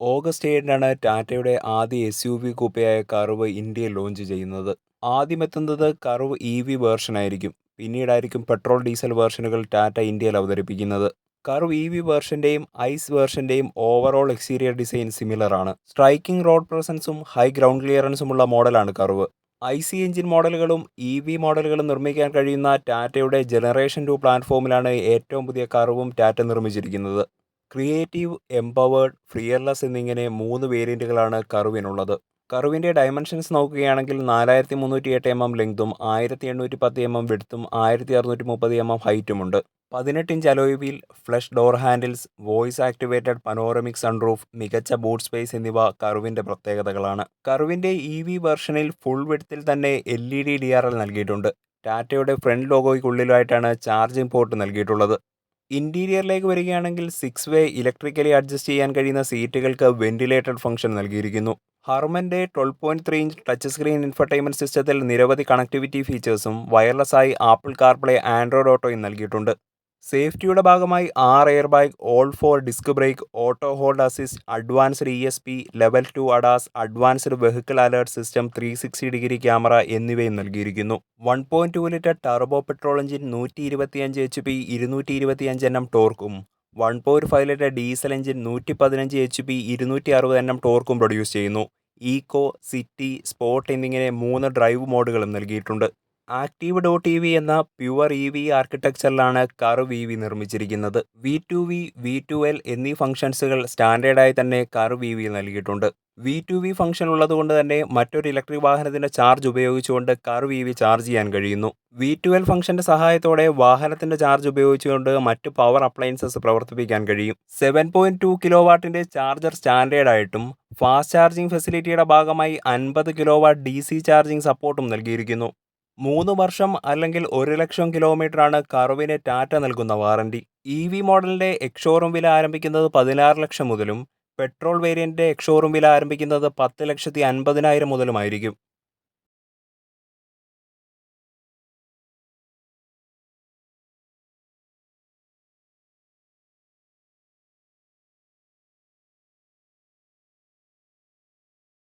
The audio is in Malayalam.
ഓഗസ്റ്റ് ഏഴിനാണ് ടാറ്റയുടെ ആദ്യ എസ് യു വി കൂപ്പയായ കർവ് ഇന്ത്യയിൽ ലോഞ്ച് ചെയ്യുന്നത്. ആദ്യമെത്തുന്നത് കർവ് ഇ വി വേർഷനായിരിക്കും പിന്നീടായിരിക്കും പെട്രോൾ ഡീസൽ വേർഷനുകൾ ടാറ്റ ഇന്ത്യയിൽ അവതരിപ്പിക്കുന്നത്. കർവ് ഇ വി വേർഷന്റെയും ഐസ് വേർഷന്റെയും ഓവറോൾ എക്സ്റ്റീരിയർ ഡിസൈൻ സിമിലർ ആണ്. സ്ട്രൈക്കിംഗ് റോഡ് പ്രസൻസും ഹൈ ഗ്രൗണ്ട് ക്ലിയറൻസും ഉള്ള മോഡലാണ് കർവ് ഐ സി എഞ്ചിൻ മോഡലുകളും ഇ വി മോഡലുകളും നിർമ്മിക്കാൻ കഴിയുന്ന ടാറ്റയുടെ ജനറേഷൻ ടു പ്ലാറ്റ്ഫോമിലാണ് ഏറ്റവും പുതിയ കർവും ടാറ്റ നിർമ്മിച്ചിരിക്കുന്നത്. ക്രിയേറ്റീവ് എംപവേർഡ് ഫ്രിയർലെസ് എന്നിങ്ങനെ മൂന്ന് വേരിയന്റുകളാണ് കർവിനുള്ളത്. കർവിന്റെ ഡയമെൻഷൻസ് നോക്കുകയാണെങ്കിൽ നാലായിരത്തി മുന്നൂറ്റി എട്ട് എം എം ലെങ്തും ആയിരത്തി എണ്ണൂറ്റി പത്ത് എം എം വിടുത്തും ആയിരത്തി അറുന്നൂറ്റി മുപ്പത് എം എം ഹൈറ്റുമുണ്ട്. പതിനെട്ട് inch alloy wheel flush door handles voice activated panoramic sunroof മികച്ച ബൂട്ട് സ്പേസ് എന്നിവ കർവിന്റെ പ്രത്യേകതകളാണ്. കർവിന്റെ ഇ വി വെർഷനിൽ ഫുൾ വിഡ്ത്തിൽ തന്നെ L E D D R L നൽകിയിട്ടുണ്ട്. ടാറ്റയുടെ ഫ്രണ്ട് ലോഗോയ്ക്കുള്ളിലായിട്ടാണ് ചാർജിംഗ് പോർട്ട് നൽകിയിട്ടുള്ളത്. ഇന്റീരിയറിലേക്ക് വരികയാണെങ്കിൽ സിക്സ് വേ ഇലക്ട്രിക്കലി അഡ്ജസ്റ്റ് ചെയ്യാൻ കഴിയുന്ന സീറ്റുകൾക്ക് വെന്റിലേറ്റഡ് ഫംഗ്ഷൻ നൽകിയിരിക്കുന്നു. ഹർമന്റെ twelve point three inch touch screen infotainment സിസ്റ്റത്തിൽ നിരവധി കണക്ടിവിറ്റി ഫീച്ചേഴ്സും വയർലെസ്സായി ആപ്പിൾ കാർപ്ലേ ആൻഡ്രോയിഡ് ഓട്ടോയും നൽകിയിട്ടുണ്ട്. സേഫ്റ്റിയുടെ ഭാഗമായി ആറ് air bag all four disc brake auto hold assist advanced E S P level two ADAS advanced vehicle alert system three sixty degree camera എന്നിവയും നൽകിയിരിക്കുന്നു. One point two litre turbo petrol engine നൂറ്റി ഇരുപത്തിയഞ്ച് എച്ച് പി ഇരുന്നൂറ്റി ഇരുപത്തിയഞ്ച് എണ്ണം ടോർക്കും. One point five litre diesel engine നൂറ്റി പതിനഞ്ച് എച്ച് പി ഇരുന്നൂറ്റി അറുപത് എണ്ണം ടോർക്കും പ്രൊഡ്യൂസ് ചെയ്യുന്നു. ഈക്കോ സിറ്റി സ്പോർട്ട് എന്നിങ്ങനെ മൂന്ന് ഡ്രൈവ് മോഡുകളും നൽകിയിട്ടുണ്ട്. ആക്റ്റീവ് ഡോട്ട് ഇ വി എന്ന പ്യുവർ ഇ വി ആർക്കിടെക്ചറിലാണ് കർവ് ഇ വി നിർമ്മിച്ചിരിക്കുന്നത്. V to V V to L എന്നീ ഫംഗ്ഷൻസുകൾ സ്റ്റാൻഡേർഡായി തന്നെ കർവ് ഇ വി നൽകിയിട്ടുണ്ട്. വി ടു വി ഫംഗ്ഷൻ ഉള്ളതുകൊണ്ട് തന്നെ മറ്റൊരു ഇലക്ട്രിക് വാഹനത്തിന്റെ ചാർജ് ഉപയോഗിച്ചുകൊണ്ട് കർവ് ഇ വി ചാർജ് ചെയ്യാൻ കഴിയുന്നു. വി ടു എൽ ഫംഗ്ഷന്റെ സഹായത്തോടെ വാഹനത്തിന്റെ ചാർജ് ഉപയോഗിച്ചുകൊണ്ട് മറ്റ് പവർ അപ്ലയൻസസ് പ്രവർത്തിപ്പിക്കാൻ കഴിയും. സെവൻ പോയിന്റ് ടു കിലോ വാട്ടിന്റെ ചാർജർ സ്റ്റാൻഡേർഡായിട്ടും ഫാസ്റ്റ് ചാർജിംഗ് ഫെസിലിറ്റിയുടെ ഭാഗമായി അൻപത് kilo watt D C charging സപ്പോർട്ടും നൽകിയിരിക്കുന്നു. മൂന്ന് വർഷം അല്ലെങ്കിൽ ഒരു ലക്ഷം കിലോമീറ്റർ ആണ് കറുവിന് ടാറ്റ നൽകുന്ന വാറണ്ടി. ഇ വി മോഡലിന്റെ എക്സോറും വില ആരംഭിക്കുന്നത് പതിനാറ് ലക്ഷം മുതലും പെട്രോൾ വേരിയന്റെ എക്സോറും വില ആരംഭിക്കുന്നത് പത്ത് ലക്ഷത്തി അൻപതിനായിരം മുതലുമായിരിക്കും.